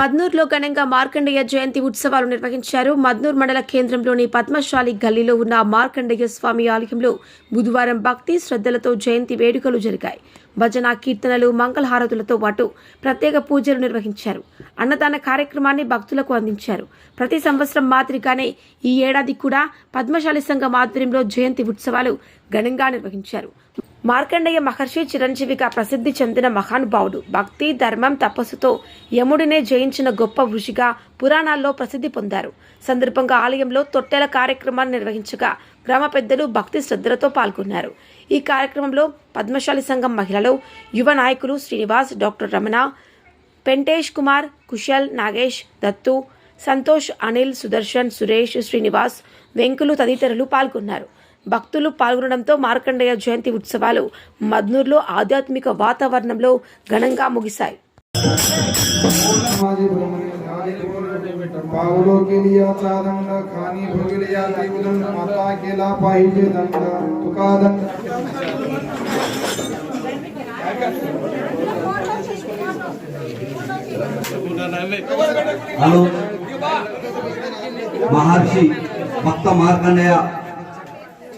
మద్నూర్లో ఘనంగా మార్కండేయ జయంతి ఉత్సవాలు నిర్వహించారు. మద్నూర్ మండల కేంద్రంలోని పద్మశాలి గల్లీలో ఉన్న మార్కండేయ స్వామి ఆలయంలో బుధవారం భక్తి శ్రద్ధలతో జయంతి వేడుకలు జరిగాయి. భజన కీర్తనలు మంగళహారతులతో పాటు ప్రత్యేక పూజలు నిర్వహించారు. అన్నదాన కార్యక్రమాన్ని భక్తులకు అందించారు. ప్రతి సంవత్సరం మాదిరిగానే ఈ ఏడాది కూడా పద్మశాలి సంఘం ఆధ్వర్యంలో జయంతి ఉత్సవాలు ఘనంగా నిర్వహించారు. మార్కండేయ మహర్షి చిరంజీవిగా ప్రసిద్ధి చెందిన మహానుభావుడు భక్తి ధర్మం తపస్సుతో యముడినే జయించిన గొప్ప ఋషిగా పురాణాల్లో ప్రసిద్ధి పొందారు. సందర్భంగా ఆలయంలో తొట్టెల కార్యక్రమాన్ని నిర్వహించగా గ్రామ పెద్దలు భక్తి శ్రద్ధలతో పాల్గొన్నారు. ఈ కార్యక్రమంలో పద్మశాలి సంఘం మహిళలు యువ నాయకులు శ్రీనివాస్ డాక్టర్ రమణ పెంటేష్ కుమార్ కుశల్ నాగేష్ దత్తు సంతోష్ అనిల్ సుదర్శన్ సురేష్ శ్రీనివాస్ వెంకులు తదితరులు పాల్గొన్నారు. భక్తులు పాల్గొనడంతో మార్కండేయ జయంతి ఉత్సవాలు మద్నూర్లో ఆధ్యాత్మిక వాతావరణంలో ఘనంగా ముగిశాయి. హలో. మహర్షి భక్త మార్కండేయ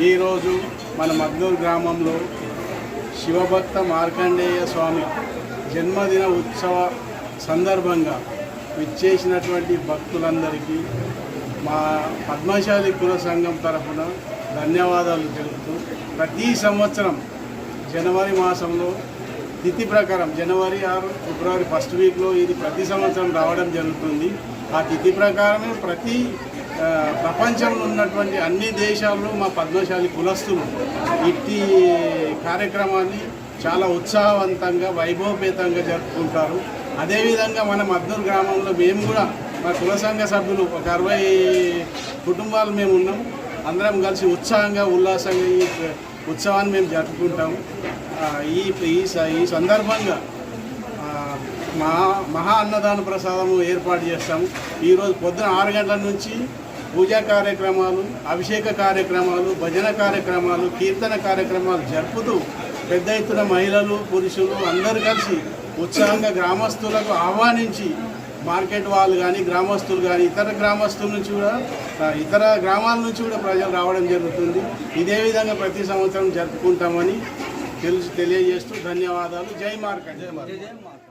ఈరోజు మన మద్దూర్ గ్రామంలో శివభక్త మార్కండేయ స్వామి జన్మదిన ఉత్సవ సందర్భంగా విచ్చేసినటువంటి భక్తులందరికీ మా పద్మశాలి కుల సంఘం తరఫున ధన్యవాదాలు తెలుపుతూ ప్రతి సంవత్సరం జనవరి మాసంలో తిథి ప్రకారం జనవరి ఆరు ఫిబ్రవరి ఫస్ట్ వీక్లో ఇది ప్రతి సంవత్సరం రావడం జరుగుతుంది. ఆ తిథి ప్రకారమే ప్రతి ప్రపంచంలో ఉన్నటువంటి అన్ని దేశాల్లో మా పద్మశాలి కులస్తులు ఇట్టి కార్యక్రమాన్ని చాలా ఉత్సాహవంతంగా వైభవపేతంగా జరుపుకుంటారు. అదేవిధంగా మన మద్దూరు గ్రామంలో మేము కూడా మా కుల సంఘ సభ్యులు ఒక అరవై కుటుంబాలు మేము ఉన్నాం. అందరం కలిసి ఉత్సాహంగా ఉల్లాసంగా ఈ ఉత్సవాన్ని మేము జరుపుకుంటాము ఈ ఈ స- ఈ సందర్భంగా మహా మహా అన్నదాన ప్రసాదము ఏర్పాటు చేస్తాము ఈరోజు పొద్దున ఆరు గంటల నుంచి పూజా కార్యక్రమాలు అభిషేక కార్యక్రమాలు భజన కార్యక్రమాలు కీర్తన కార్యక్రమాలు జరుపుతూ పెద్ద ఎత్తున మహిళలు పురుషులు అందరూ కలిసి ఉత్సాహంగా గ్రామస్తులకు ఆహ్వానించి మార్కెట్ వాళ్ళు కానీ గ్రామస్తులు కానీ ఇతర గ్రామస్తుల నుంచి కూడా ఇతర గ్రామాల నుంచి కూడా ప్రజలు రావడం జరుగుతుంది. ఇదే విధంగా ప్రతి సంవత్సరం జరుపుకుంటామని తెలుసు తెలియజేస్తూ ధన్యవాదాలు. జై మార్కెట్. జై మార్కెట్.